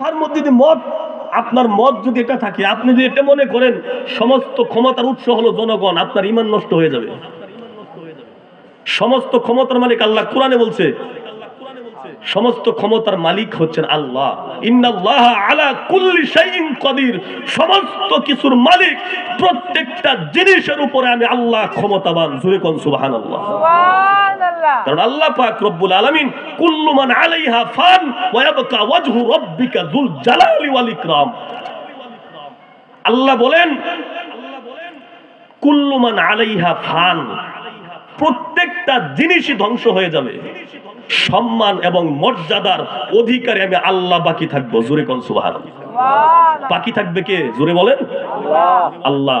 তার মধ্যে যদি মত, আপনার মত যদি এটা থাকে, আপনি যদি এটা মনে করেন, সমস্ত ক্ষমতার উৎস হলো জনগণ, আপনার ইমান নষ্ট হয়ে যাবে। সমস্ত ক্ষমতার মালিক আল্লাহ কোরআনে বলছে, সমস্ত ক্ষমতার মালিক হচ্ছেন আল্লাহ। ইন্নাল্লাহ আলা কুল্লি শাইইন কদির। সমস্ত কিছুর মালিক প্রত্যেকটা জিনিসের উপরে আমি আল্লাহ ক্ষমতাবান। জুরে কোন সুবহানাল্লাহ। সুবহানাল্লাহ কারণ আল্লাহ পাক রব্বুল আলামিন কুল্লু মান আলাইহা ফান ওয়া ইয়াবকা ওয়াজহু রাব্বিকা যুল জালালি ওয়াল ইকরাম। আল্লাহ বলেন কুল্লু মান আলাইহা ফান প্রত্যেকটা জিনিসই ধ্বংস হয়ে যাবে। সম্মান এবং মর্যাদার অধিকারে আমি আল্লাহ বাকি থাকব। জোরে কোন সুবহানাল্লাহ। বাকি থাকবে কে? জোরে বলেন। আল্লাহ।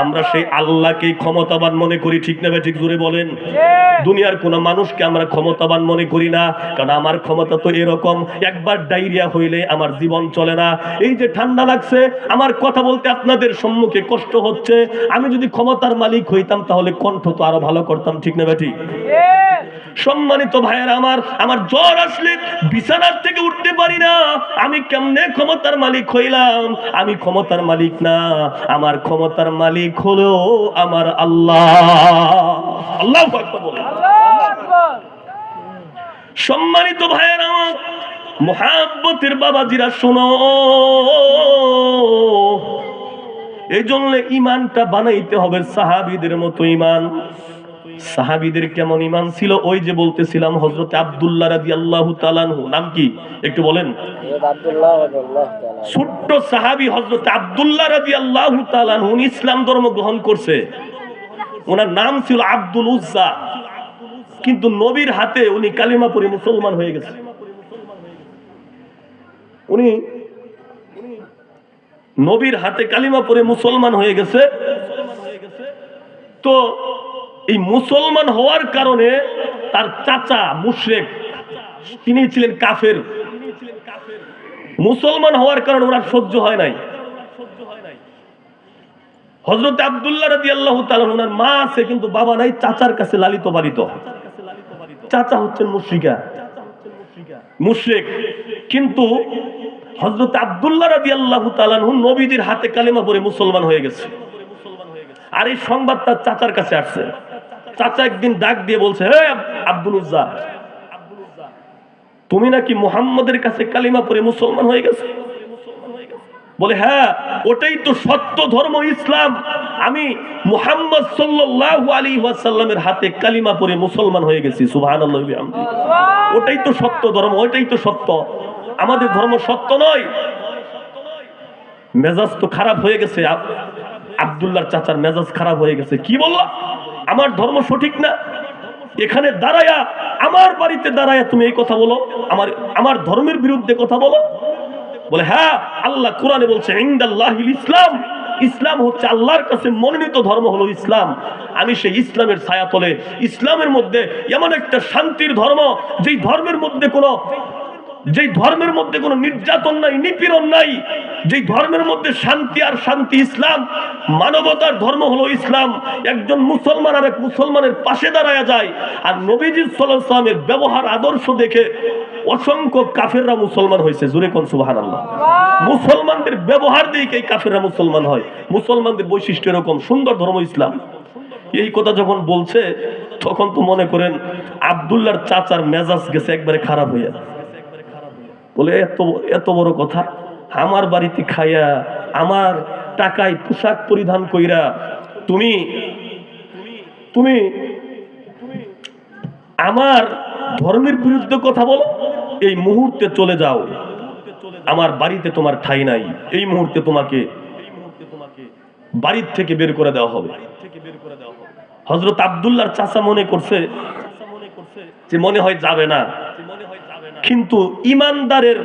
আমরা সেই আল্লাহকে ক্ষমতাবান মনে করি ঠিক না ঠিক জোরে বলেন? দুনিয়ার কোন মানুষকে আমরা ক্ষমতাবান মনে করি না কারণ আমার ক্ষমতা তো এরকম একবার ডায়রিয়া হইলে আমার জীবন চলে না। এই যে ঠান্ডা লাগছে আমার কথা বলতে আপনাদের সম্মুখে কষ্ট হচ্ছে। আমি যদি ক্ষমতার মালিক হইতাম তাহলে কণ্ঠ তো আরও ভালো করতাম ঠিক না ঠিক সম্মানিত ভাইয়ের আমার আমার জ্বর আসলে বিছানার থেকে উঠতে পারি না। আমি কেমনে ক্ষমতার মালিক হইলাম? আমি ক্ষমতার মালিক না আমার ক্ষমতার মালিক হলো আমার আল্লাহ। আল্লাহ সম্মানিত ভাইয়ের আমার মহাব্বতের বাবাজিরা, শোনো। এই জন্য ইমানটা বানাইতে হবে সাহাবিদের মতো ইমান সাহাবিদের কেমন ইমান ছিল? ওই যে বলতেছিলাম হজরত আব্দুল্লাহ রাজি আল্লাহ তালানহু নাম কি? একটু বলেন। ছোট্ট সাহাবি হজরত আব্দুল্লাহ রাজি আল্লাহ তালানহু উনি ইসলাম ধর্ম গ্রহণ করছে। ওনার নাম ছিল আব্দুল উজ্জা। কিন্তু নবীর হাতে উনি কালিমা পড়ে মুসলমান হয়ে গেছে। উনি নবীর হাতে কালিমা পড়ে মুসলমান হয়ে গেছে। তো এই মুসলমান হওয়ার কারণে তার চাচা মুশরেক, তিনি ছিলেন কাফের। মুসলমান হওয়ার কারণে ওনার সহ্য হয় নাই। হজরত আব্দুল্লাহ রাজি আল্লাহ ওনার মা আছে, কিন্তু বাবা নাই, চাচার কাছে লালিত পালিত চাচা হচ্ছেন মুশ্রিকা। মুশরিক। কিন্তু হজরত আব্দুল্লাহ রাজি আল্লাহ তালানহু নবীদের হাতে কালিমা পরে মুসলমান হয়ে গেছে। আর এই সংবাদ তার চাচার কাছে আসছে। চাচা একদিন ডাক দিয়ে বলছে হে আব্দুল উজ্জা তুমি নাকি মুহাম্মদের কাছে কালিমা পরে মুসলমান হয়ে গেছে? বলে হ্যাঁ ওটাই তো সত্য ধর্ম ইসলাম। আমি মুহাম্মদ সাল্লাল্লাহু আলাইহি ওয়াসাল্লামের হাতে কালিমা পরে মুসলমান হয়ে গেছি সুবহানাল্লাহি ওয়া বিহামদিহি। ওটাই তো সত্য ধর্ম ওইটাই তো সত্য। আমাদের ধর্ম সত্য নয়। মেজাজ তো খারাপ হয়ে গেছে আব- আব্দুল্লাহর চাচার মেজাজ খারাপ হয়ে গেছে। কি বললা? আমার ধর্ম সঠিক না? এখানে দাঁড়ায়া, আমার বাড়িতে দাঁড়ায়া তুমি এই কথা বলো। আমার আমার ধর্মের বিরুদ্ধে কথা বলো। বলে হ্যাঁ আল্লাহ কোরআনে বলছে ইসলাম। ইসলাম হচ্ছে আল্লাহর কাছে মনোনীত ধর্ম হলো ইসলাম। আমি সেই ইসলামের ছায়া ছায়াতলে ইসলামের মধ্যে এমন একটা শান্তির ধর্ম, যেই ধর্মের মধ্যে কোনো যেই ধর্মের মধ্যে কোনো নির্যাতন নাই নিপীড়ন নাই যেই ধর্মের মধ্যে শান্তি আর শান্তি ইসলাম মানবতার ধর্ম হলো ইসলাম। একজন মুসলমান আর এক মুসলমানের পাশে দাঁড়ায় যায় আর নবীজি সাল্লামের ব্যবহার আদর্শ দেখে অসংখ্য কাফেররা মুসলমান হয়েছে। জুরে কোন সুবাহান আল্লাহ মুসলমানদের ব্যবহার দেখে এই কাফেররা মুসলমান হয়। মুসলমানদের বৈশিষ্ট্য এরকম সুন্দর ধর্ম ইসলাম। এই কথা যখন বলছে তখন তো মনে করেন আবদুল্লার চাচার মেজাজ গেছে একবারে খারাপ হইয়া। বলে, এত এত বড় কথা। আমার বাড়িতে খাইয়া, আমার টাকায় পোশাক পরিধান কইরা তুমি তুমি, আমার ধর্মের বিরুদ্ধে কথা বলো। এই মুহূর্তে চলে যাও। আমার বাড়িতে তোমার ঠাই নাই। এই মুহূর্তে তোমাকে বাড়ির থেকে বের করে দেওয়া হবে। হজরত আবদুল্লার চাচা মনে করছে যে মনে হয় যাবে না। কিন্তু ইমানদারের,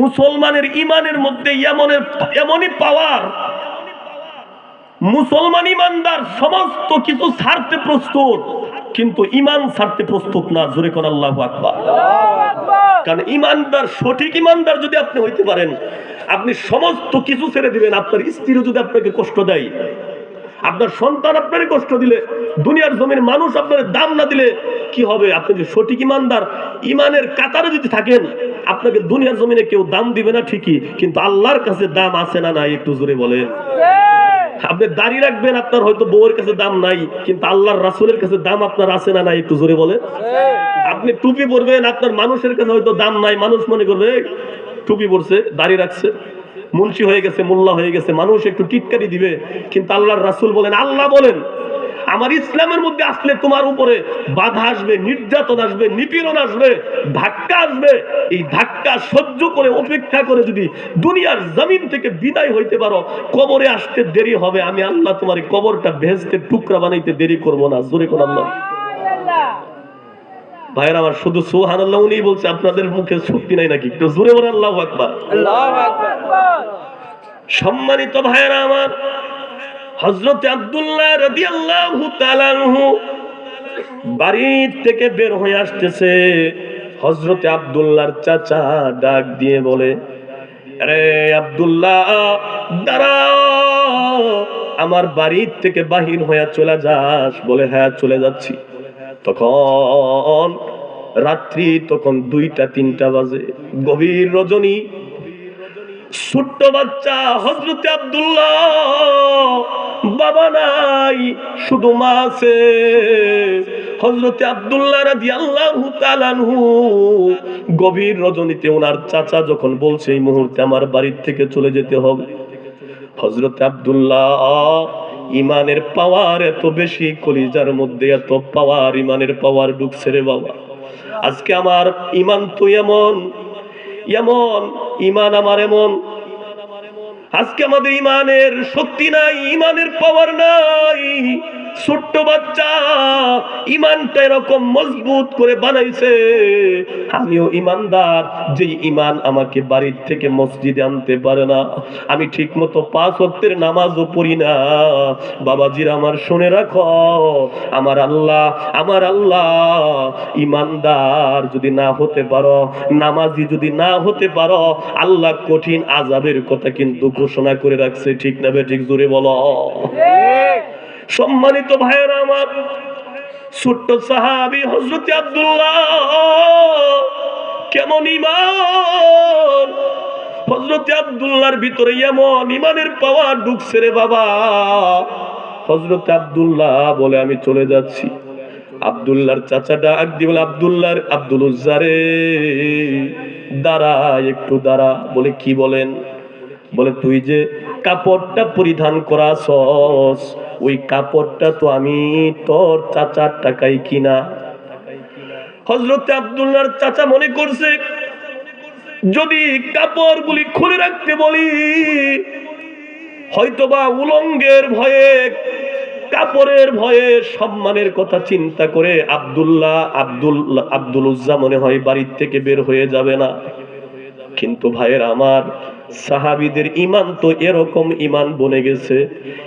মুসলমানের ইমানের মধ্যে এমনের এমনই পাওয়ার মুসলমান ইমানদার সমস্ত কিছু ছাড়তে প্রস্তুত, কিন্তু ইমান ছাড়তে প্রস্তুত না। জোরে কোন আল্লাহ আকবার। কারণ ইমানদার, সঠিক ইমানদার যদি আপনি হইতে পারেন, আপনি সমস্ত কিছু ছেড়ে দিবেন, আপনার স্ত্রীও যদি আপনাকে কষ্ট দেয় আপনার সন্তান আপনার কষ্ট দিলে, দুনিয়ার জমির মানুষ আপনার দাম না দিলে কি হবে? আপনি যদি সঠিক ইমানদার, ইমানের কাতারে যদি থাকেন, আপনাকে দুনিয়ার জমিনে কেউ দাম দিবে না ঠিকই, কিন্তু আল্লাহর কাছে দাম আছে না নাই, একটু জোরে বলে আপনি দাঁড়িয়ে রাখবেন, আপনার হয়তো বউয়ের কাছে দাম নাই, কিন্তু আল্লাহর রাসূলের কাছে দাম আপনার আছে না নাই, একটু জোরে বলে আপনি টুপি পরবেন, আপনার মানুষের কাছে হয়তো দাম নাই, মানুষ মনে করবে টুপি পরছে দাঁড়িয়ে রাখছে। মুন্সি হয়ে গেছে, মোল্লা হয়ে গেছে, মানুষ একটু টিটকারি দিবে। কিন্তু আল্লাহর রাসূল বলেন, আল্লাহ বলেন, আমার ইসলামের মধ্যে আসলে তোমার উপরে বাধা আসবে, নির্যাতন আসবে, নিপীড়ন আসবে, ধাক্কা আসবে। এই ধাক্কা সহ্য করে, অপেক্ষা করে যদি দুনিয়ার জমিন থেকে বিদায় হইতে পারো, কবরে আসতে দেরি হবে। আমি আল্লাহ তোমার কবরটা ভেস্তের টুকরা বানাইতে দেরি করব না। জোরে কোন আল্লাহ। ভাইয়ের আমার শুধু সুহান আল্লাহ উনি বলছে, আপনাদের মুখে শক্তি নাই নাকি? একটু জোরে বলে আল্লাহ আকবার। সম্মানিত ভাইয়েরা আমার হজরত আব্দুল্লাহ রাদিয়াল্লাহু তাআলা আনহু বাড়ি থেকে বের হয়ে আসতেছে। হজরতে আব্দুল্লাহর চাচা ডাক দিয়ে বলে আমার বাড়ির থেকে বাহির হয়ে চলে যাস। বলে হ্যাঁ চলে যাচ্ছি। তখন রাত্রি, তখন দুইটা, তিনটা বাজে। গভীর রজনী ছোট্ট বাচ্চা হজরতে আব্দুল্লাহ। বাবা নাই, শুধু মা আছে। হজরতে আব্দুল্লাহ রাজি আল্লাহ গভীর রজনীতে ওনার চাচা যখন বলছে, এই মুহূর্তে আমার বাড়ির থেকে চলে যেতে হবে। হজরতে আব্দুল্লাহ, ইমানের পাওয়ার এত বেশি, কলিজার মধ্যে এত পাওয়ার, ইমানের পাওয়ার ঢুকছে রে বাবা। আজকে আমার ইমান তো এমন এমন ইমান আমার এমন। আজকে আমাদের ইমানের শক্তি নাই ইমানের পাওয়ার নাই। ছোট্ট বাচ্চা ইমানটা এরকম মজবুত করে বানাইছে। আমিও ইমানদার যে ইমান আমাকে বাড়ির থেকে মসজিদে আনতে পারে না। আমি ঠিক মতো পাঁচ ওয়াক্তের নামাজও পড়ি না। বাবাজির আমার শুনে রাখো, আমার আল্লাহ আমার আল্লাহ, ইমানদার যদি না হতে পারো, নামাজি যদি না হতে পারো, আল্লাহ কঠিন আজাবের কথা কিন্তু ঘোষণা করে রাখছে। ঠিক না বে, ঠিক জোরে বলো। সম্মানিত ভাইয়েরা আমার ছোট্ট সাহাবি হজরত আব্দুল্লাহ কেমন ইমান হজরত আব্দুল্লাহর ভিতরে এমন ইমানের পাওয়া ঢুকছে রে বাবা। হজরত আব্দুল্লাহ বলে আমি চলে যাচ্ছি। আব্দুল্লাহর চাচা ডাক দিয়ে বলে আব্দুল্লাহর আব্দুল উজ্জারে দাঁড়া, একটু দাঁড়া। বলে, কি বলেন? বলে, তুই যে কাপড়টা পরিধান করা সস ওই কাপড়টা তো আমি তোর চাচার টাকায় কিনা। হজরতে আব্দুল্লাহর চাচা মনে করছে, যদি কাপড় গুলি খুলে রাখতে বলি, হয়তোবা উলঙ্গের ভয়ে, কাপড়ের ভয়ে সম্মানের কথা চিন্তা করে আব্দুল্লাহ আব্দুল আব্দুল উজ্জা মনে হয় বাড়ির থেকে বের হয়ে যাবে না। কিন্তু ভাইয়ের আমার সাহাবিদের ইমান তো এরকম ইমান বনে গেছে।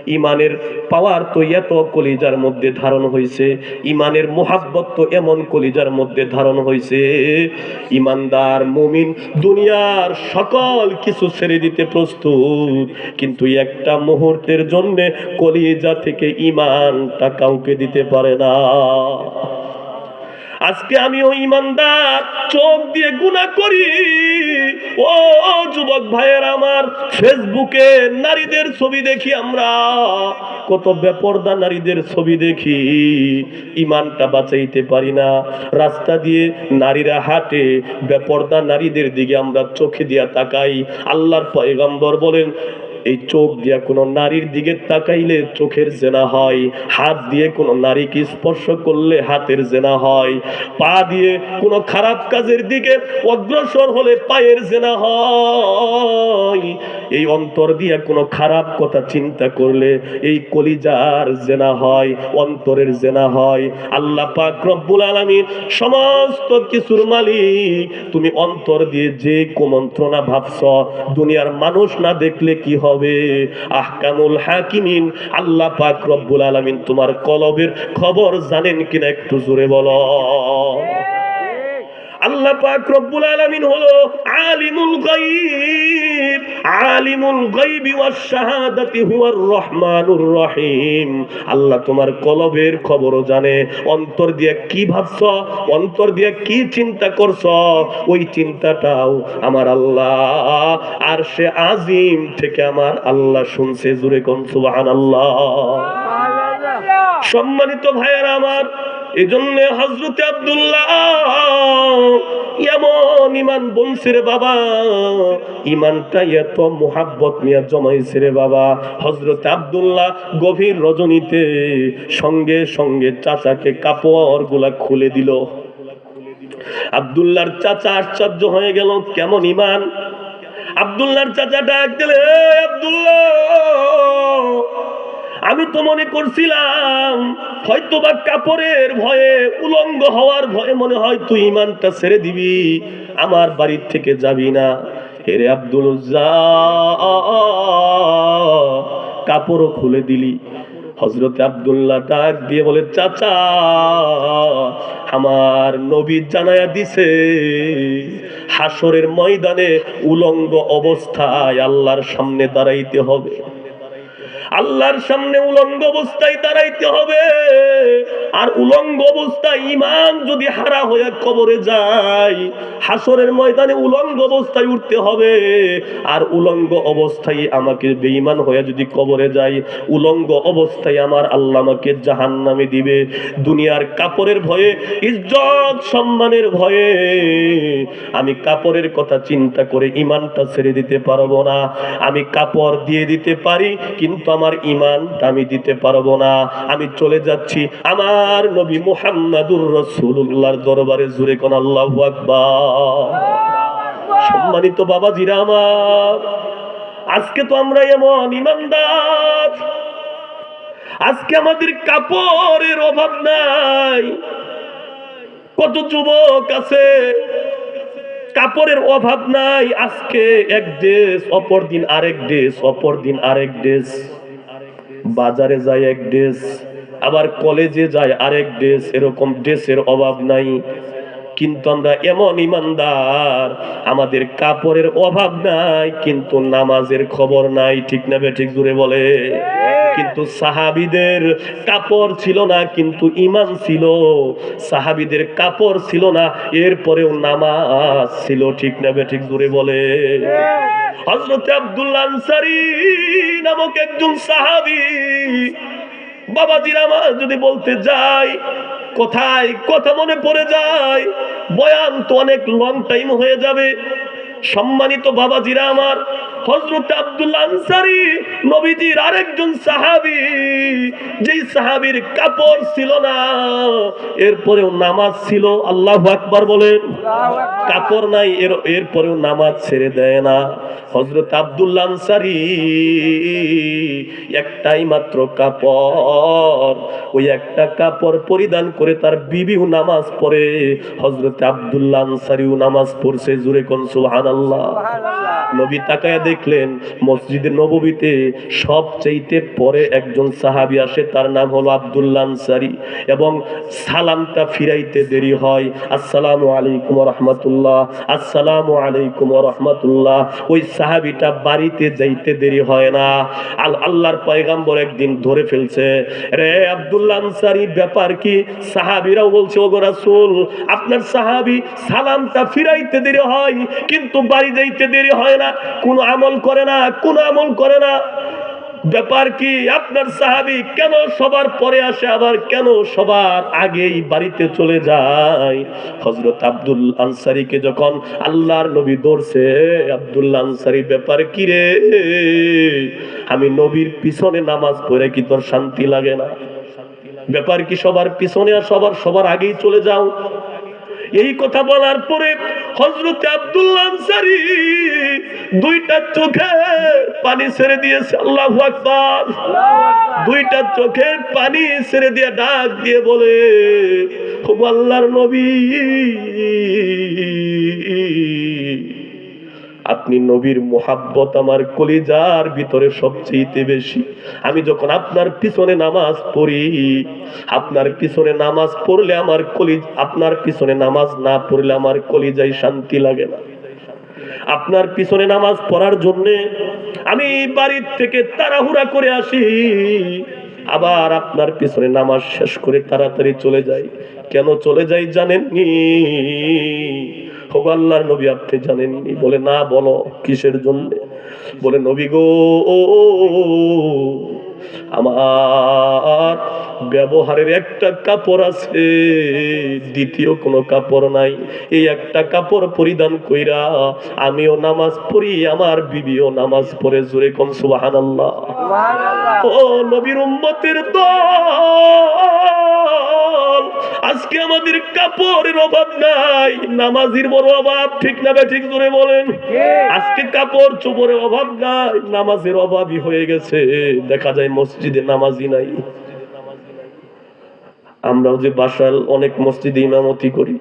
ইমানের পাওয়ার তো এত কলিজার মধ্যে ধারণ হয়েছে ইমানের মোহাব্বত তো এমন কলিজার মধ্যে ধারণ হয়েছে ইমানদার মুমিন দুনিয়ার সকল কিছু ছেড়ে দিতে প্রস্তুত। কিন্তু একটা মুহূর্তের জন্যে কলিজা থেকে ইমানটা কাউকে দিতে পারে না। আজকে আমিও ইমানদার, চোখ দিয়ে গুণা করি। ও যুবক ভাইয়ের আমার, ফেসবুকে নারীদের ছবি দেখি আমরা। কত বেপর্দা নারীদের ছবি দেখি। ইমানটা বাঁচাইতে পারি না। রাস্তা দিয়ে নারীরা হাঁটে, বেপর্দা নারীদের দিকে আমরা চোখে দিয়া তাকাই। আল্লাহর পয়গম্বর বলেন এই চোখ দিয়া কোনো নারীর দিকে তাকাইলে চোখের জেনা হয়। হাত দিয়ে কোনো নারীকে স্পর্শ করলে হাতের জেনা হয়। পা দিয়ে কোনো খারাপ কাজের দিকে অগ্রসর হলে পায়ের জেনা হয়। এই অন্তর দিয়ে কোনো খারাপ কথা চিন্তা করলে এই কলিজার জেনা হয়, অন্তরের জেনা হয়। আল্লাহ পাক রব্বুল আলামিন সমস্ত কিছুর মালিক। তুমি অন্তর দিয়ে যে কুমন্ত্রণা ভাবছ, দুনিয়ার মানুষ না দেখলে কি হয় হবে। আহকামুল হাকিমিন, আল্লাহ পাক রব্বুল আলামিন তোমার কলবের খবর জানেন কিনা একটু জোরে বলো। আল্লাহ পাক রব্বুল আলামিন হলো আলিমুল গায়ব। আলিমুল গায়বি ওয়াস শাহাদাতি হুয়ার রহমানুর রহিম। আল্লাহ তোমার কলবের খবরও জানে। অন্তর দিয়ে কি ভাবছ? অন্তর দিয়ে কি চিন্তা করছ? ওই চিন্তাটাও আমার আল্লাহ। আর সে আজিম থেকে আমার আল্লাহ শুনছে জুরে কোন সুবহানাল্লাহ। সম্মানিত ভাইয়েরা আমার এই জন্য হজরতে আবদুল্লাহ এমন ইমান বলছে রে বাবা। ইমানটা এত মোহাব্বত নিয়ে জমাইছে রে বাবা। হজরতে আবদুল্লাহ গভীর রজনীতে সঙ্গে সঙ্গে চাচাকে কাপড়গুলা খুলে দিল। আবদুল্লাহর চাচা আশ্চর্য হয়ে গেল, কেমন ইমান? আবদুল্লাহর চাচা ডাক দিলে "এই আব্দুল্লাহ আমি তো মনে করছিলাম হয়তো বা কাপড়ের ভয়ে উলঙ্গ হওয়ার ভয়ে মনে হয় তুই ইমানটা ছেড়ে দিবি, আমার বাড়ির থেকে যাবি না। হেরে আব্দুল কাপড়ও খুলে দিলি। হজরত আব্দুল্লাহ ডাক দিয়ে বলে, চাচা, আমার নবী জানায়া দিছে হাসরের ময়দানে উলঙ্গ অবস্থায় আল্লাহর সামনে দাঁড়াইতে হবে। আল্লাহর সামনে উলঙ্গ অবস্থায় দাঁড়াইতে হবে। আর উলঙ্গ অবস্থায় ইমান যদি হারা হয়ে কবরে যায় হাসরের ময়দানে উলঙ্গ অবস্থায় উঠতে হবে। আর উলঙ্গ অবস্থায় আমাকে বেঈমান হয়ে যদি কবরে যাই উলঙ্গ অবস্থায় আমার আল্লাহ আমাকে জাহান নামে দিবে। দুনিয়ার কাপড়ের ভয়ে, ইজ্জত সম্মানের ভয়ে, আমি কাপড়ের কথা চিন্তা করে ইমানটা ছেড়ে দিতে পারব না। আমি কাপড় দিয়ে দিতে পারি, কিন্তু আমার ইমানটা আমি দিতে পারব না। আমি চলে যাচ্ছি আমার নবী মুহাম্মাদুর রাসূলুল্লাহর দরবারে। জুড়ে কোন আল্লাহু সম্মানিত বাবাজিরা আমার, আজকে তো আমরা এমন ইমানদার আজকে আমাদের কাপড়ের অভাব নাই। কত যুবক আছে, কাপড়ের অভাব নাই। আজকে এক দেশ অপর দিন আরেক দেশ অপর দিন আরেক ড্রেস বাজারে যায় এক ড্রেস আবার কলেজে যায় আরেক ড্রেস এরকম ড্রেসের অভাব নাই। কিন্তু আমরা এমন ইমানদার, আমাদের কাপড়ের অভাব নাই, কিন্তু নামাজের খবর নাই, ঠিক না ঠিক জুড়ে বলে? কিন্তু সাহাবিদের কাপড় ছিল না, কিন্তু ইমান ছিল। সাহাবিদের কাপড় ছিল না, এরপরেও নামাজ ছিল, ঠিক না ঠিক জুড়ে বলে? হজরত আব্দুল্লাহ আনসারি নামক একজন সাহাবি, বাবাজির আমার যদি বলতে যাই কোথায়? কথা মনে পড়ে যায়। বয়ান তো অনেক লং টাইম হয়ে যাবে। সম্মানিত বাবাজিরা আমার হজরত আব্দুল্লাহ আনসারি নবীজির আরেকজন সাহাবি যেই সাহাবীর কাপড় ছিল না এরপরেও নামাজ ছিল আল্লাহ আকবার বলেন। কাপড় নাই এর এরপরেও নামাজ ছেড়ে দেয় না। হজরত আব্দুল্লাহ আনসারি একটাই মাত্র কাপড় ওই একটা কাপড় পরিধান করে তার বিবিও নামাজ পড়ে হজরত আব্দুল্লাহ আনসারিও নামাজ পড়ছে জুরে কোন সুবহানাল্লাহ। নবী তাকায়া দেখলেন মসজিদে নববীতে সবচাইতে পরে একজন সাহাবী আসে, তার নাম হলো আব্দুল্লাহ আনসারি এবং সালামটা ফিরাইতে দেরি হয়। আসসালামু আলাইকুম রহমতুল্লাহ আসসালামু আলাইকুম রহমতুল্লাহ ওই সাহাবিটা বাড়িতে যাইতে দেরি হয় না। আল আল্লাহর পয়গাম্বর একদিন ধরে ফেলছে, রে আব্দুল্লাহ আনসারি, ব্যাপার কি? সাহাবিরাও বলছে, ওগো রাসূল, আপনার সাহাবি সালামটা ফিরাইতে দেরি হয়, কিন্তু বাড়ি যাইতে দেরি হয় না। কোনো আমল করে না, কোনো আমল করে না। ব্যাপার কি, আপনার সাহাবি কেন সবার পরে আসে, আবার কেন সবার আগেই বাড়িতে চলে যায়? হজরত আব্দুল আনসারিকে যখন আল্লাহর নবী ধরছে, আব্দুল আনসারি, ব্যাপার কি রে? আমি নবীর পিছনে নামাজ পড়ে কি তোর শান্তি লাগে না? ব্যাপার কি সবার পিছনে আর সবার সবার আগেই চলে যাও? এই কথা বলার পরে হজরত আব্দুল্লাহ দুইটা চোখে পানি ছেড়ে দিয়েছে, আল্লাহ দুইটা চোখে পানি ছেড়ে দিয়ে ডাক দিয়ে বলে খুব আল্লাহর নবী আপনি নবীর মোহাব্বত আমার কলিজার ভিতরে সবচেয়ে বেশি। আমি যখন আপনার পিছনে নামাজ পড়ি, আপনার পিছনে নামাজ পড়লে আমার কলিজ, আপনার পিছনে নামাজ না পড়লে আমার কলিজায় শান্তি লাগে না। আপনার পিছনে নামাজ পড়ার জন্য আমি বাড়ির থেকে তাড়াহুড়া করে আসি, আবার আপনার পিছনে নামাজ শেষ করে তাড়াতাড়ি চলে যাই। কেন চলে যাই জানেননি? হোক আল্লাহর নবী আপনি জানেননি বলে না বলো কিসের জন্য বলে নবী গো আমার ব্যবহারের একটা কাপড় আছে দ্বিতীয় কোনো কাপড় নাই। এই একটা কাপড় পরিধান কইরা আমিও নামাজ পড়ি আমার বিবিও নামাজ পড়ে জোরে কম সুবাহান আল্লাহ ও নবীর উম্মতের দল আজকে আমাদের কাপড়ের অভাব নাই। নামাজির বড় অভাব ঠিক না বে ঠিক জোরে বলেন? আজকে কাপড় চোপড়ের অভাব নাই নামাজের অভাবই হয়ে গেছে। দেখা যায় মসজিদে নামাজি নাই। আমরাও যে বাসাল অনেক মসজিদে ইমামতি করি।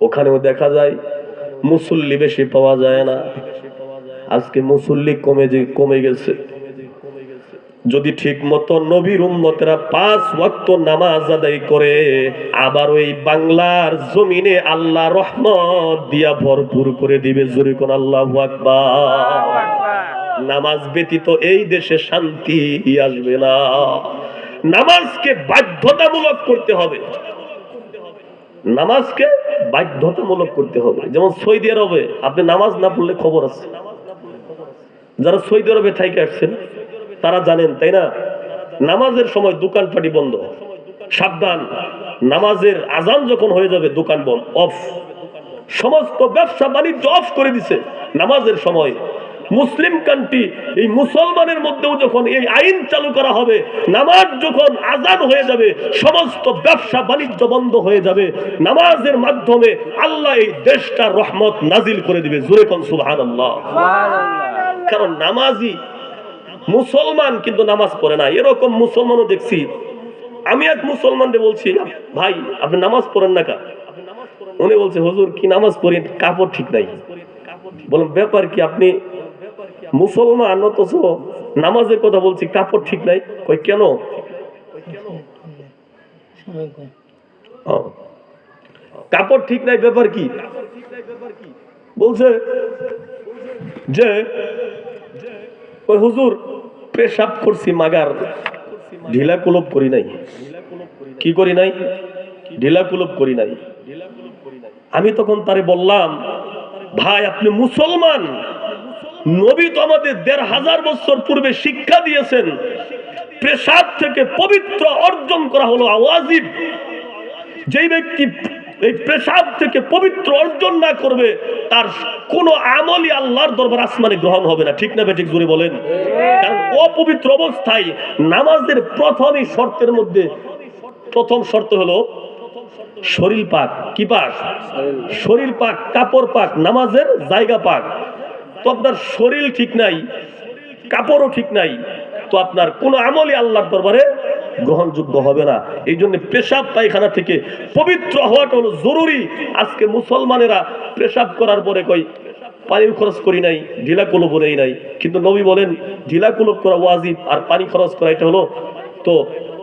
ওখানেও দেখা যায়, মুসল্লি বেশি পাওয়া যায় না। আজকে মুসল্লি কমে যে কমে গেছে। যদি ঠিক মতো নবীর উম্মতেরা পাঁচ ওয়াক্ত নামাজ আদায় করে, আবার ওই বাংলার জমিনে আল্লাহ রহমত দিয়া ভরপুর করে দিবে, জোরে কোন আল্লাহ আকবার। নামাজ ব্যতীত এই দেশে শান্তি আসবে না। নামাজকে বাধ্যতামূলক করতে হবে। নামাজকে বাধ্যতামূলক করতে হবে। যেমন সৌদি আরবে, আপনি নামাজ না পড়লে খবর আছে। যারা সৌদি আরবে থাইকে আসছেন, তারা জানেন, তাই না? নামাজের সময় দোকানপাটি বন্ধ। সাবধান। নামাজের আজান যখন হয়ে যাবে, দোকান বন্ধ। অফ। সমস্ত ব্যবসা বাণিজ্য অফ করে দিছে। নামাজের সময় মুসলিম কান্ট্রি এই মুসলমানের মধ্যেও যখন এই আইন চালু করা হবে নামাজ যখন আজান হয়ে যাবে সমস্ত ব্যবসা বাণিজ্য বন্ধ হয়ে যাবে নামাজের মাধ্যমে আল্লাহ এই দেশটা রহমত নাজিল করে দিবে। জোরে কন সুবহানাল্লাহ। কারণ নামাজি মুসলমান কিন্তু নামাজ পড়ে না। এরকম মুসলমানও দেখছি। আমি এক মুসলমানকে বলছি ভাই আপনি নামাজ পড়েন না কা? উনি বলছে হুজুর কি নামাজ পড়ি? কাপড় ঠিক নাই। বললাম ব্যাপার কি আপনি মুসলমান, অথচ নামাজের কথা বলছি, কাপড় ঠিক নাই। কই, কেন? কাপড় ঠিক নাই, ব্যাপার কি? বলছে যে, ওই হুজুর, পেশাব করছি, মাগার। ঢিলা কুলপ করি নাই। কি করি নাই? ঢিলা কুলপ করি নাই। আমি তখন তারে বললাম, ভাই, আপনি মুসলমান? নবী তো আমাদের দেড় হাজার বছর পূর্বে শিক্ষা দিয়েছেন। পেশাব থেকে পবিত্র অর্জন করা হলো আওয়াজিব। যেই ব্যক্তি এই পেশাব থেকে পবিত্র অর্জন না করবে তার কোন আমলই আল্লাহর দরবার আসমানে গ্রহণ হবে না। ঠিক না বেঠিক জুড়ে বলেন? কারণ অপবিত্র অবস্থায় নামাজের প্রথমই শর্তের মধ্যে প্রথম শর্ত হলো শরীর পাক। কি পাক। শরীর পাক কাপড় পাক নামাজের জায়গা পাক। তো আপনার শরীর ঠিক নাই, কাপড়ও ঠিক নাই, তো আপনার কোনো আমলই আল্লাহর দরবারে গ্রহণযোগ্য হবে না। এই জন্য পেশাব পায়খানা থেকে পবিত্র হওয়াটা হলো জরুরি। আজকে মুসলমানেরা পেশাব করার পরে কই, পানি খরচ করি নাই, ঢিলা কুলুপ নেই নাই। কিন্তু নবী বলেন, ঢিলা কুলুপ করা ওয়াজিব আর পানি খরচ করা এটা হলো তো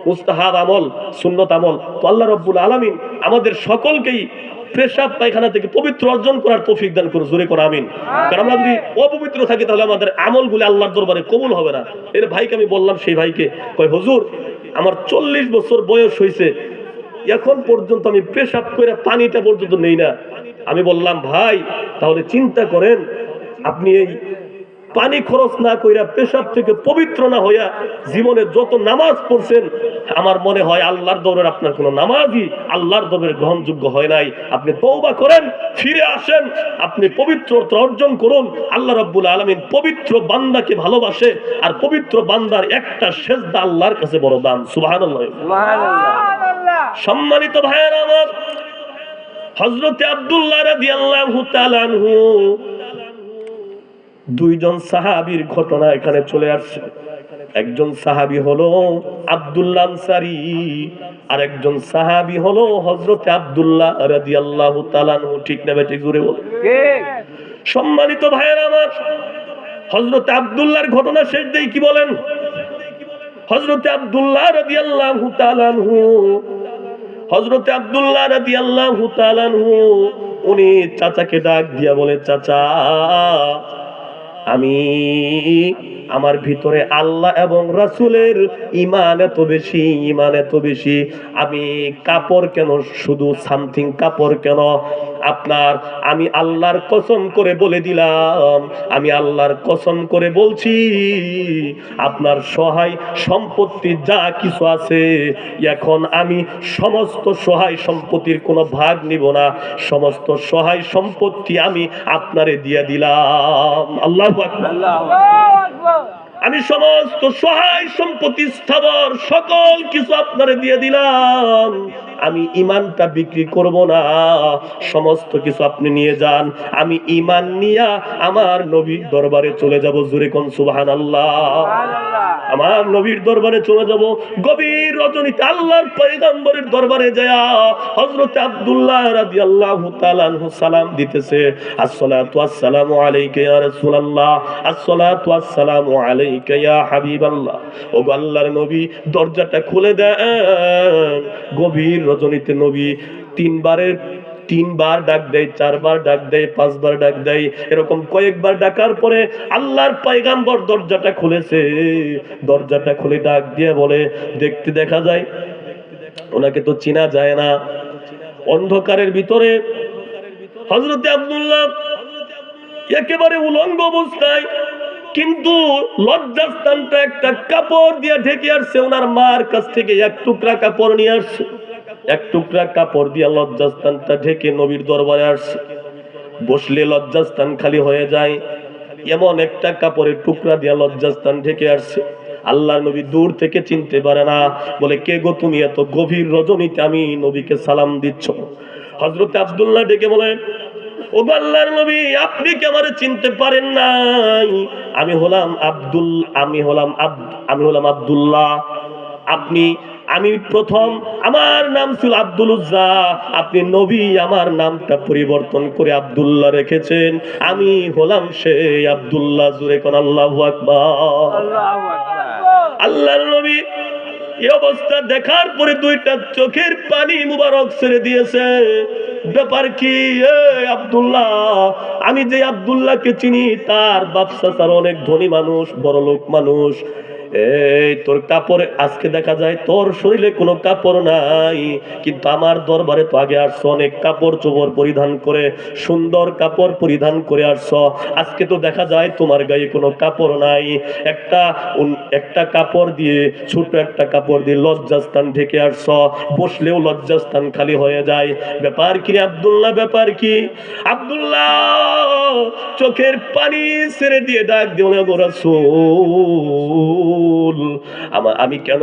মুস্তাহাব আমল, সুন্নত আমল। তো আল্লাহ রব্বুল আলামিন আমাদের সকলকেই পেশাব পায়খানা থেকে পবিত্র অর্জন করার তৌফিক দান করুন জোরে করে আমিন। কারণ আমরা যদি অপবিত্র থাকি তাহলে আমাদের আমলগুলো আল্লাহর দরবারে কবুল হবে না। এর ভাইকে আমি বললাম সেই ভাইকে কই হুজুর আমার চল্লিশ বছর বয়স হয়েছে এখন পর্যন্ত আমি পেশাব করে পানিটা পর্যন্ত নেই না। আমি বললাম ভাই তাহলে চিন্তা করেন আপনি এই পানি খরচ না কইরা পেশাব থেকে পবিত্র না হইয়া জীবনে যত নামাজ পড়ছেন আমার মনে হয় আল্লাহর দরের আপনার কোনো নামাজই আল্লাহর দরের গ্রহণযোগ্য হয় নাই। আপনি তৌবা করেন ফিরে আসেন আপনি পবিত্রতা অর্জন করুন আল্লাহ রাব্বুল আলামিন পবিত্র বান্দাকে ভালোবাসে আর পবিত্র বান্দার একটা সেজদা আল্লাহর কাছে বড় দাম। সুবহানাল্লাহ। সম্মানিত ভাইয়ের আমার হজরতে আব্দুল্লাহ রাদিয়াল্লাহু তাআলা আনহু দুইজন সাহাবীর ঘটনা এখানে চলে আসছে। একজন সাহাবী হলো আব্দুল্লাহ আনসারী আর একজন সাহাবী হলো হযরতে আব্দুল্লাহ তাআলা আনহু। ঠিক না বেঠিক জোরে বল সম্মানিত ভাইয়ের আমার হজরত আব্দুল্লাহর ঘটনা শেষ দেই কি বলেন? হজরত আব্দুল্লাহ রাদিয়াল্লাহু তাআলা আনহু হজরত আব্দুল্লাহ রাদিয়াল্লাহু তাআলা আনহু উনি চাচাকে ডাক দিয়া বলে চাচা আমি আমার ভিতরে আল্লাহ এবং রাসুলের ইমান এত বেশি ইমান এত বেশি। আমি কাপড় কেন, শুধু সামথিং কাপড় কেন? আপনার, আমি আল্লাহর কসম করে বলে দিলাম, আমি আল্লাহর কসম করে বলছি, আপনার সহায় সম্পত্তি যা কিছু আছে, এখন আমি সমস্ত সহায় সম্পত্তির কোনো ভাগ নিব না, সমস্ত সহায় সম্পত্তি আমি আপনারে দিয়ে দিলাম। আল্লাহ আমি সমস্ত সহায় সম্পত্তি স্থাবর সকল কিছু আপনারে দিয়ে দিলাম। আমি ইমানটা বিক্রি করব না। সমস্ত কিছু আপনি নিয়ে যান। আমি ইমান নিয়া আমার নবীর দরবারে চলে যাব জুরে কোন সুবাহান আল্লাহ আমার নবীর দরবারে চলে যাব গভীর রজনীতে আল্লাহর পয়গম্বরের দরবারে যায়া হযরত আব্দুল্লাহ রাদিয়াল্লাহু তাআলা আনহু সালাম দিতেছে। আসসালাতু আসসালামু আলাইকা ইয়া রাসূলুল্লাহ। আসসালাতু আসসালামু আলাইকা ইয়া হাবিবাল্লাহ। ও আল্লাহর নবী দরজাটা খুলে দেন। গভীর রজনীতে নবী তিনবারের তিনবার ডাক দেয়, চারবার ডাক দেয়, পাঁচবার ডাক দেয়, এরকম কয়েকবার ডাকার পরে আল্লাহর পায়গাম্বর দরজাটা খুলেছে। দরজাটা খুলে ডাক দিয়ে বলে, দেখতে দেখা যায়, ওনাকে তো চেনা যায় না। অন্ধকারের ভিতরে হজরতে আব্দুল্লাহ একেবারে উলঙ্গ অবস্থায়, কিন্তু লজ্জাস্থানটা একটা কাপড় দিয়ে ঢেকে আসছে, ওনার মার কাছ থেকে এক টুকরা কাপড় নিয়ে আসছে। এক টুকরা কাপড় দিয়ে লজ্জাস্থানটা ঢেকে নবীর দরবারে আসছে বসলে লজ্জাস্থান খালি হয়ে যায়। এমন একটা কাপড়ের টুকরা দিয়া লজ্জাস্থান ঢেকে আসছে আল্লাহ নবী দূর থেকে চিনতে পারে না। বলে, কে গো তুমি? এত গভীর রজনীতে আমি নবীকে সালাম দিচ্ছ। হজরত আবদুল্লাহ ডেকে বলে, ও আল্লাহর নবী, আপনি কি আমারে চিনতে পারেন নাই? আমি হলাম আব্দুল, আমি হলাম আব- আমি হলাম আব্দুল্লাহ। আপনি আমি প্রথম আমার নাম ছিল আব্দুল উজ্জা। আপনি নবী আমার নামটা পরিবর্তন করে আব্দুল্লাহ রেখেছেন। আমি হলাম সেই আব্দুল্লাহ জুরে কোন আল্লাহু আকবার। আল্লাহর নবী এই অবস্থা দেখার পরে দুইটা চোখের পানি মুবারক ছেড়ে দিয়েছে। ব্যাপার কি? আব্দুল্লাহ আমি যে আব্দুল্লাহকে চিনি তার বাপসা তার অনেক ধনী মানুষ বড় লোক মানুষ। এই, তোর কাপড় আজকে দেখা যায় তোর শরীরে কোনো কাপড় নাই। কিন্তু আমার দরবারে তো আগে আসছো, অনেক কাপড় চোপড় পরিধান করে, সুন্দর কাপড় পরিধান করে আসছো। আজকে তো দেখা যায় তোমার গায়ে কোনো কাপড় নাই। একটা একটা কাপড় দিয়ে ছোট একটা কাপড় দিয়ে লজ্জাস্থান ঢেকে আসছো। বসলেও লজ্জাস্থান খালি হয়ে যায়। ব্যাপার কি আব্দুল্লাহ, ব্যাপার কি? আব্দুল্লাহ, চোখের পানি ছেড়ে দিয়ে ডাক দিও না গো রাসূল। আমা- আমি কেন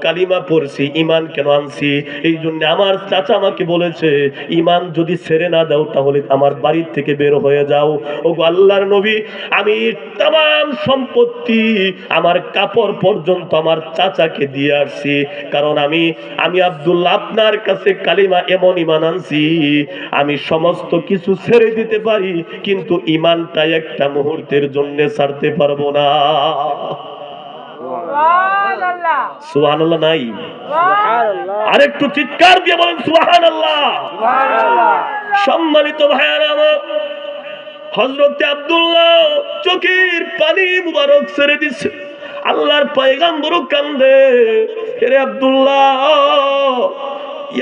কালিমা পড়ছি ইমান কেন আনছি? এই জন্য আমার চাচা আমাকে বলেছে ইমান যদি ছেড়ে না দাও তাহলে আমার বাড়ির থেকে বের হয়ে যাও। ও আল্লাহর নবী, আমি তাম সম্পত্তি আমার কাপড় পর্যন্ত আমার চাচাকে দিয়ে আসছি। কারণ আমি আমি আব্দুল্লাহ আপনার কাছে কালিমা এমন ইমান আনছি, আমি সমস্ত কিছু ছেড়ে দিতে পারি, কিন্তু ইমানটা একটা মুহূর্তের জন্য ছাড়তে পারব না। নাই। চিৎকার দিয়ে বলেন সম্মানিত ভাইয়ার আমার হজরতে আব্দুল্লাহ চোখের পানি মুবারক ছেড়ে দিচ্ছে আল্লাহর পায়গাম্বর কান্দে। রে আব্দুল্লাহ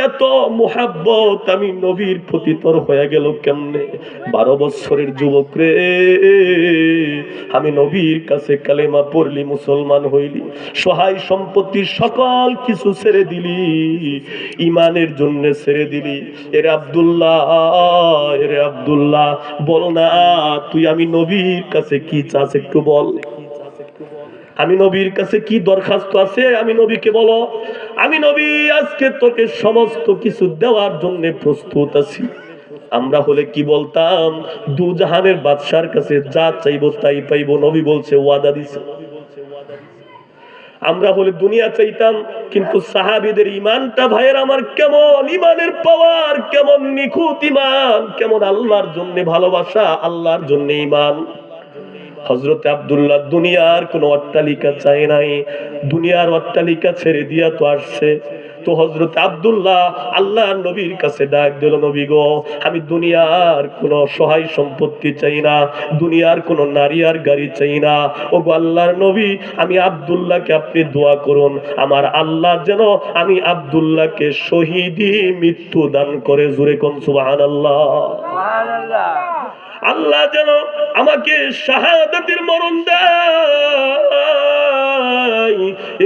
এত মোহাব্বত আমি নবীর প্রতি তোর হয়ে গেল কেমনে? বারো বছরের যুবক রে, আমি নবীর কাছে কালেমা পড়লি, মুসলমান হইলি, সহায় সম্পত্তির সকল কিছু ছেড়ে দিলি, ইমানের জন্য ছেড়ে দিলি। এরে আব্দুল্লাহ এরে আব্দুল্লাহ, বল না, তুই আমি নবীর কাছে কি চাস একটু বল। আমি নবীর কাছে কি দরখাস্ত আছে? আমি নবীকে বলো, আমি নবী, আজকে তোকে সমস্ত কিছু দেওয়ার জন্য প্রস্তুত আছি। আমরা হলে কি বলতাম, দু জাহানের বাদশার কাছে যা চাইব তাই পাইবো, নবী বলছে, ওয়াদা দিছে। আমরা হলে দুনিয়া চাইতাম, কিন্তু সাহাবিদের ইমানটা ভাইয়ের আমার কেমন ইমানের পাওয়ার, কেমন নিখুঁত ইমান কেমন আল্লাহর জন্য ভালোবাসা, আল্লাহর জন্য ইমান হজরত আবদুল্লাহ দুনিয়ার কোনো অট্টালিকা চায় নাই। দুনিয়ার অট্টালিকা ছেড়ে দিয়া তো আসছে। তো হজরত আব্দুল্লাহ আল্লাহ নবীর কাছে ডাক দিল নবী গো আমি দুনিয়ার কোনো সহায় সম্পত্তি চাই না দুনিয়ার কোনো নারী আর গাড়ি চাই না। ও গো আল্লাহর নবী আমি আব্দুল্লাহকে আপনি দোয়া করুন। আমার আল্লাহ যেন আমি আব্দুল্লাহকে শহীদি মৃত্যু দান করে জুড়ে কোন সুবহানাল্লাহ। সুবহানাল্লাহ। আল্লাহ যেন আমাকে শাহাদাতের মরণ দেয়।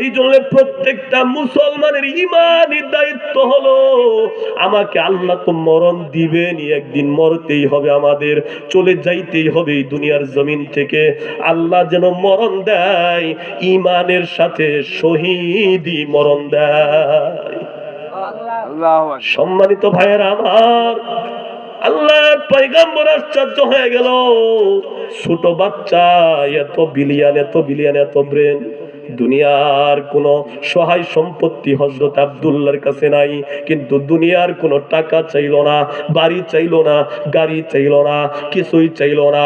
এই জন্য প্রত্যেকটা মুসলমানের ইমানের দায়িত্ব হলো আমাকে আল্লাহ তো মরণ দিবেনই একদিন মরতেই হবে আমাদের চলে যাইতেই হবে এই দুনিয়ার জমিন থেকে। আল্লাহ যেন মরণ দেয় ইমানের সাথে শহীদি মরণ দেয়। সম্মানিত ভাইয়েরা আমার আল্লাহর পয়গাম্বর আশ্চর্য হয়ে গেল। ছোট বাচ্চা এত বিলিয়ান এত বিলিয়ান এত ব্রেন দুনিয়ার কোন সহায় সম্পত্তি হজরত আব্দুল্লার কাছে নাই, কিন্তু দুনিয়ার কোনো টাকা চাইলো না, বাড়ি চাইলো না, গাড়ি চাইলো না, কিছুই চাইলো না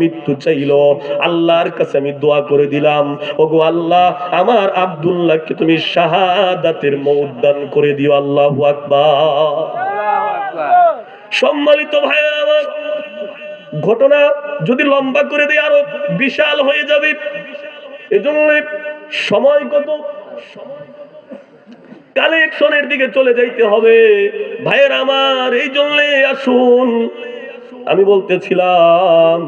মৃত্যু চাইলো। আল্লাহর কাছে আমি দোয়া করে দিলাম, ওগো আল্লাহ, আমার আব্দুল্লাহকে তুমি শাহাদাতের মৌত দান করে দিও, আল্লাহু সম্মানিত ভাই, আমার ঘটনা যদি লম্বা করে দেয় আরও বিশাল হয়ে যাবে। এজন্য সময় কত কালেকশনের দিকে চলে যাইতে হবে। ভাইয়ের আমার, এই জন্যে আসুন। আমি বলতেছিলাম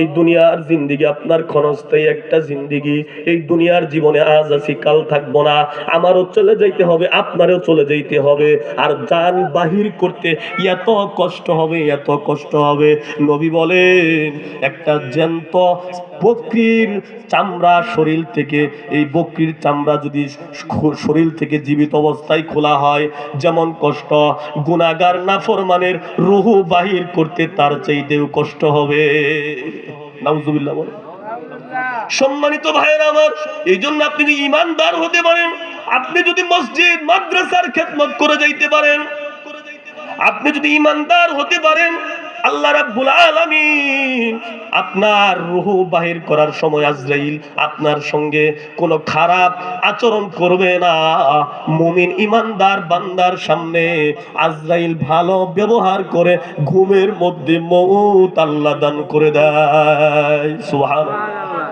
এই দুনিয়ার জিন্দিগি আপনার ক্ষণস্থায়ী একটা জিন্দিগি। এই দুনিয়ার জীবনে আজ আছি, কাল থাকব না। আমারও চলে যাইতে হবে, আপনারও চলে যাইতে হবে। আর যান বাহির করতে এত কষ্ট হবে, এত কষ্ট হবে। নবী বলেন, একটা জ্যান্ত বকরির চামড়া শরীর থেকে, এই বকরির চামড়া যদি শরীর থেকে জীবিত অবস্থায় খোলা হয়, যেমন কষ্ট গুনাগার নাফরমানের রুহু বাহির করতে তার চাইতেও কষ্ট হবে। সম্মানিত ভাইয়ের আমার এই জন্য আপনি যদি ইমানদার হতে পারেন, আপনি যদি মসজিদ, মাদ্রাসার খেদমত করে যাইতে পারেন, আপনি যদি ইমানদার হতে পারেন আল্লাহ রাব্বুল আলামিন আপনার রুহু বাহির করার সময় আজরাইল আপনার সঙ্গে কোনো খারাপ আচরণ করবে না। মুমিন ইমানদার বান্দার সামনে আজরাইল ভালো ব্যবহার করে ঘুমের মধ্যে মৌত আল্লাহ দান করে দেয়। সুবহানাল্লাহ।